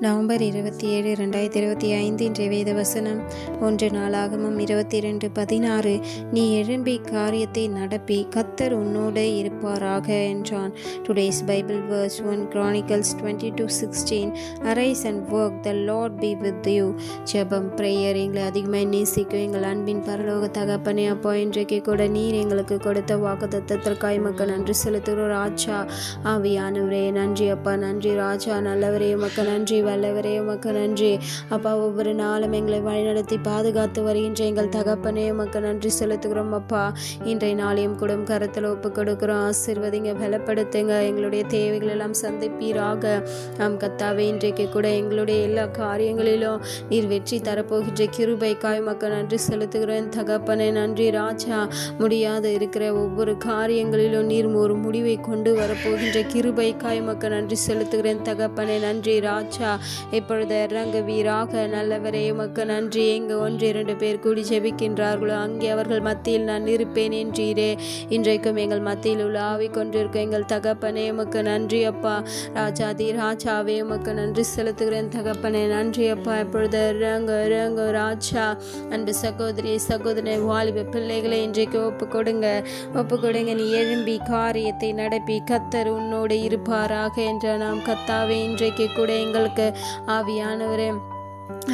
November இருபத்தி ஏழு ரெண்டாயிரத்தி இருபத்தி ஐந்து இன்றைய வேத வசனம் ஒன்று நாளாகமும் இருபத்தி ரெண்டு பதினாறு நீ எழும்பி காரியத்தை நடப்பி கத்தர் உன்னோடு இருப்பாராக என்றான். Today's Bible verse one Chronicles twenty two sixteen arise and work the Lord be with you ஜெபம் ப்ரேயர் எங்களை அதிகமாக நேசிக்கும் எங்கள் அன்பின் பரலோக தகப்பனே அப்போ இன்றைக்கு கூட நீர் எங்களுக்கு கொடுத்த வாக்கு தத்தத்திற்காய் மக்கள் நன்றி செலுத்துகிறோம். ராஜா ஆவியானவரே நன்றி அப்பா நன்றி. ராஜா நல்லவரே மக்கள் நன்றி. வல்லவரே உமக்கு நன்றி. அப்பா ஒவ்வொரு நாளும் எங்களை வழிநடத்தி பாதுகாத்து வருகின்ற எங்கள் தகப்பனே உமக்கு நன்றி செலுத்துகிறோம் அப்பா. இன்றைய நாளையும் கூட கருத்தில் ஒப்பு கொடுக்குறோம். ஆசிர்வதிங்க பலப்படுத்துங்க. எங்களுடைய தேவைகள் எல்லாம் சந்திப்பீராக. நாம் கத்தாவே இன்றைக்கு கூட எங்களுடைய எல்லா காரியங்களிலும் நீர் வெற்றி தரப்போகின்ற கிருபைக்காய் மக்கள் நன்றி செலுத்துகிறேன் தகப்பனே நன்றி ராஜா. முடியாத இருக்கிற ஒவ்வொரு காரியங்களிலும் நீர் ஒரு முடிவை கொண்டு வரப்போகின்ற கிருபைக்காய் மக்கள் நன்றி செலுத்துகிறேன். தகப்பனே நன்றி ராஜா. இப்பொழுது இறங்க வீராக நல்லவரே உமக்கு நன்றி. எங்கு ஒன்று இரண்டு பேர் கூடி ஜெபிக்கின்றார்களோ அங்கே அவர்கள் மத்தியில் நான் இருப்பேன் என்றீரே. இன்றைக்கும் எங்கள் மத்தியில் உள்ள ஆவி கொண்டிருக்கும் எங்கள் தகப்பனே உமக்கு நன்றி அப்பா. ராஜா தி ராஜாவே உமக்கு நன்றி செலுத்துகிறேன் தகப்பனே நன்றி அப்பா. இப்பொழுது இறங்க இறங்க ராஜா. அன்பு சகோதரி சகோதரி வாலிப பிள்ளைகளை இன்றைக்கு ஒப்பு கொடுங்க. ஒப்பு கொடுங்க நீ எழும்பி காரியத்தை நடப்பி கத்தர் உன்னோடு இருப்பாராக என்ற நாம் கத்தாவே இன்றைக்கு கூட எங்களுக்கு ஆவியானவரே.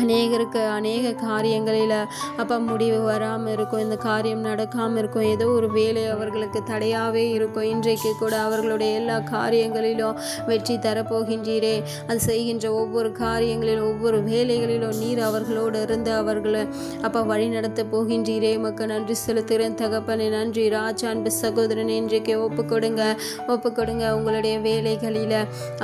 அநேகருக்கு அநேக காரியங்களில் அப்போ முடிவு வராமல் இருக்கும். இந்த காரியம் நடக்காமல் இருக்கும். ஏதோ ஒரு வேலை அவர்களுக்கு தடையாகவே இருக்கும். இன்றைக்கு கூட அவர்களுடைய எல்லா காரியங்களிலும் வெற்றி தரப்போகின்றீரே. அது செய்கின்ற ஒவ்வொரு காரியங்களிலும் ஒவ்வொரு வேலைகளிலும் நீர் அவர்களோடு இருந்து அவர்களை அப்போ வழி நடத்த போகின்றீரே. மக்கள் நன்றி செலுத்துகிறேன். தகப்பனே நன்றி. ராஜா அன்பு சகோதரன் இன்றைக்கு ஒப்பு கொடுங்க. ஒப்பு கொடுங்க உங்களுடைய வேலைகளில்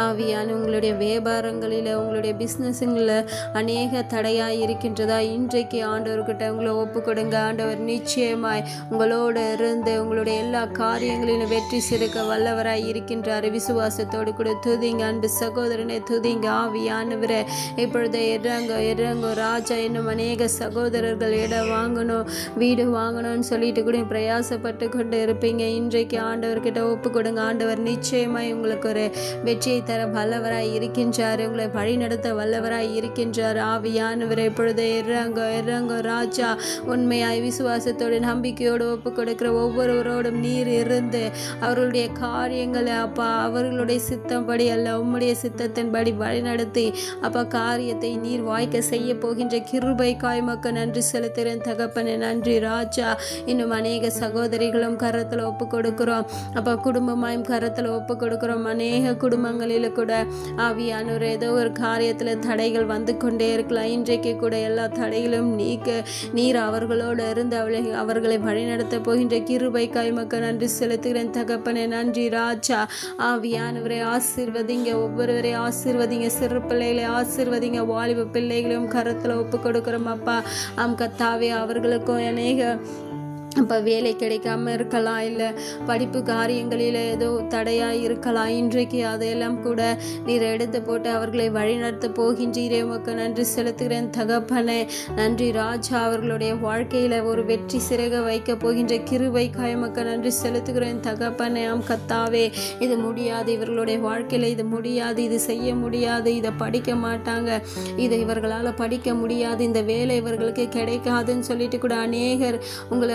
ஆவியான உங்களுடைய வியாபாரங்களில் உங்களுடைய பிஸ்னஸுங்களில் அநேக தடையாய் இருக்கின்றதா இன்றைக்கு ஆண்டவர்கிட்ட உங்களை ஒப்பு கொடுங்க ஆண்டவர் நிச்சயமாய் உங்களோடு இருந்து உங்களுடைய எல்லா காரியங்களிலும் வெற்றி சிறுக்க வல்லவராய் இருக்கின்றார். விசுவாசத்தோடு கூட துதிங்க. அன்பு சகோதரனை துதிங்க. ஆவியானவரே இப்பொழுது இறங்க இறங்க. ராஜா இன்னும் அநேக சகோதரர்கள் இடம் வாங்கணும் வீடு வாங்கணும்னு சொல்லிட்டு கூட பிரயாசப்பட்டு கொண்டு இருப்பீங்க. இன்றைக்கு ஆண்டவர்கிட்ட ஒப்பு கொடுங்க ஆண்டவர் நிச்சயமாய் உங்களுக்கு ஒரு வெற்றியை தர வல்லவராய் இருக்கின்றார். உங்களை வழி நடத்த வல்லவராய் இருக்கின்றார். ஆவியானவர் இப்பொழுது இறங்க இறங்க ராஜா. உண்மையாய் விசுவாசத்தோடு நம்பிக்கையோடு ஒப்பு கொடுக்கிற ஒவ்வொருவரோடும் நீர் இருந்து அவர்களுடைய காரியங்களை அப்பா அவர்களுடைய சித்தம்படி அல்ல உம்முடைய சித்தத்தின்படி வழிநடத்தி அப்பா காரியத்தை நீர் வாய்க்க செய்ய போகின்ற கிருபை காய்மக்க நன்றி செலுத்துகிறேன். தகப்பனே நன்றி ராஜா. இன்னும் அநேக சகோதரிகளும் கரத்தில் ஒப்பு கொடுக்கிறோம். அப்போ குடும்பமாயும் கரத்தில் ஒப்பு கொடுக்கிறோம். அநேக குடும்பங்களில் கூட ஆவியானவர் ஏதோ ஒரு காரியத்தில் தடைகள் வந்து கொண்டே இருக்கலாம். இன்றைக்கு கூட எல்லா தடைகளும் நீக்க நீர் அவர்களோடு இருந்து அவளை அவர்களை வழிநடத்த போகின்ற கிருபை கைமக்க நன்றி செலுத்துகிறேன். தகப்பனே நன்றி ராஜா. ஆவியானவரை ஆசீர்வதிங்க. ஒவ்வொருவரை ஆசீர்வதிங்க. சிறு பிள்ளைகளை ஆசீர்வதிங்க. வாலிப பிள்ளைகளையும் கரத்தில் ஒப்பு கொடுக்குறோம் அப்பா. ஆம் கத்தாவே அவர்களுக்கும் அநேக இப்போ வேலை கிடைக்காம இருக்கலாம் இல்லை படிப்பு காரியங்களில் ஏதோ தடையாக இருக்கலாம். இன்றைக்கு அதையெல்லாம் கூட நீர் எடுத்து போட்டு அவர்களை வழிநடத்த போகின்றீரே. உமக்கு நன்றி செலுத்துகிறேன். தகப்பனே நன்றி ராஜா. அவர்களுடைய வாழ்க்கையில் ஒரு வெற்றி சிறக வைக்க போகின்ற கிருவை காயமக்கு நன்றி செலுத்துகிறேன். தகப்பனே ஆம் கத்தாவே இது முடியாது. இவர்களுடைய வாழ்க்கையில் இது முடியாது. இது செய்ய முடியாது. இதை படிக்க மாட்டாங்க. இதை இவர்களால் படிக்க முடியாது. இந்த வேலை இவர்களுக்கு கிடைக்காதுன்னு சொல்லிட்டு கூட அநேகர் உங்களை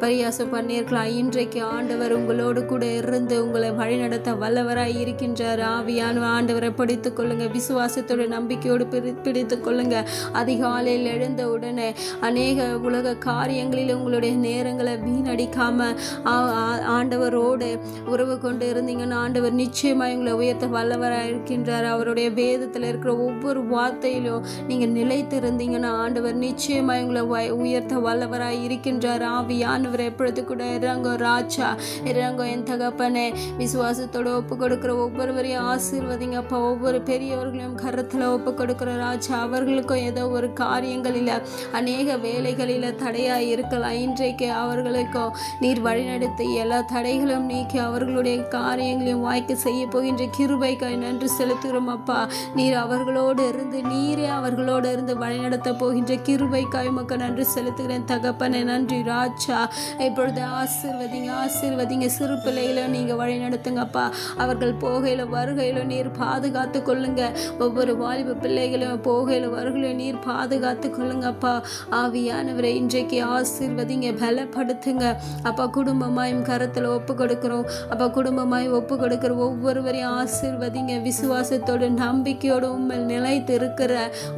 பரியாசம் பண்ணியிருக்கலாம். இன்றைக்கு ஆண்டவர் உங்களோடு கூட இருந்து உங்களை வழிநடத்த வல்லவராய் இருக்கின்றார். ஆவியான ஆண்டவரை பிடித்து கொள்ளுங்க. விசுவாசத்தோட நம்பிக்கையோடு பிடி பிடித்து கொள்ளுங்க. அதிகாலையில் எழுந்த உடனே அநேக உலக காரியங்களில் உங்களுடைய நேரங்களை வீணடிக்காம ஆ- ஆ- ஆண்டவரோடு உறவு கொண்டு இருந்தீங்கன்னா ஆண்டவர் நிச்சயமாக உங்களை உயர்த்த வல்லவராக இருக்கின்றார். அவருடைய வேதத்தில் இருக்கிற ஒவ்வொரு வார்த்தையிலும் நீங்கள் நிலைத்து இருந்தீங்கன்னா ஆண்டவர் நிச்சயமாக உங்களை உயர்த்த வல்லவராக இருக்கின்றார். ஆவி ஆவியானவர் எப்பொழுது கூட இறங்கோ ராஜா இறங்கோ என் தகப்பனே. விசுவாசத்தோட ஒப்பு கொடுக்குற ஒவ்வொருவரையும் ஆசீர்வதிங்கப்பா ஒவ்வொரு பெரியவர்களையும் கரத்தில் ஒப்பு கொடுக்குற ராஜா அவர்களுக்கும் ஏதோ ஒரு காரியங்களில் அநேக வேலைகளில் தடையாக இருக்கலாம். இன்றைக்கு அவர்களுக்கும் நீர் வழிநடத்தி எல்லா தடைகளும் நீக்கி அவர்களுடைய காரியங்களையும் வாய்க்க செய்ய போகின்ற கிருபைக்காய் நன்றி செலுத்துகிறோம் அப்பா. நீர் அவர்களோடு இருந்து நீரே அவர்களோடு இருந்து வழிநடத்த போகின்ற கிருபைக்காய் மக்கள் நன்றி செலுத்துகிறேன் தகப்பனே. நன்றி ராஜா. ராஜா இப்பொழுது ஆசீர்வதிங்க ஆசீர்வதிங்க. சிறு பிள்ளைகளை நீங்கள் வழி நடத்துங்கப்பா அவர்கள் போகையில் வருகையில் நீர் பாதுகாத்து கொள்ளுங்க. ஒவ்வொரு வாலிப பிள்ளைகளும் போகையில் வருகையில் நீர் பாதுகாத்து கொள்ளுங்கப்பா ஆவியானவரை இன்றைக்கு ஆசீர்வதிங்க பலப்படுத்துங்க. அப்பா குடும்பமாயும் கரத்தில் ஒப்பு கொடுக்குறோம். அப்பா குடும்பமாய் ஒப்பு கொடுக்குற ஒவ்வொருவரையும் ஆசீர்வதிங்க. விசுவாசத்தோடு நம்பிக்கையோடு உண்மையில் நிலைத்து இருக்கிற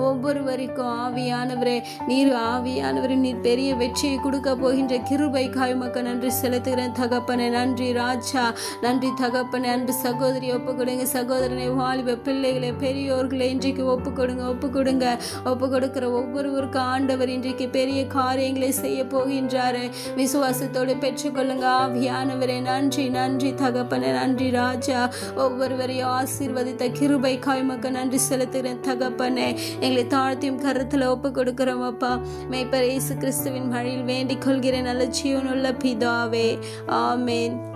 ஒவ்வொருவருக்கும் ஆவியானவரே நீர் ஆவியானவரே நீர் பெரிய வெற்றியை கொடுக்க போகின்ற கிருபை காய்மக்க நன்றி செலுத்துகிறேன். தகப்பனே நன்றி ராஜா. நன்றி தகப்பனே அன்பு சகோதரி ஒப்பு கொடுங்க சகோதரனை வாலிப பிள்ளைகளை பெரியோர்களை இன்றைக்கு ஒப்பு கொடுங்க ஒப்பு கொடுங்க ஒப்பு கொடுக்கிற ஒவ்வொருவருக்கும் ஆண்டவர் இன்றைக்கு பெரிய காரியங்களை செய்ய போகின்றாரு. விசுவாசத்தோடு பெற்றுக்கொள்ளுங்க. ஆவியானவரே நன்றி நன்றி தகப்பனே நன்றி ராஜா. ஒவ்வொருவரையும் ஆசீர்வதித்த கிருபை காய்மக்க நன்றி செலுத்துகிறேன் தகப்பனே. எங்களை தாழ்த்தியும் கருத்தில் ஒப்பு கொடுக்கிறோம் அப்பா. மெய்ப்பர் இயேசு கிறிஸ்துவின் வழியில் வேண்டிக் கொள்கிறேன் நல்ல ஜீவனுள்ள பிதாவே. ஆமேன்.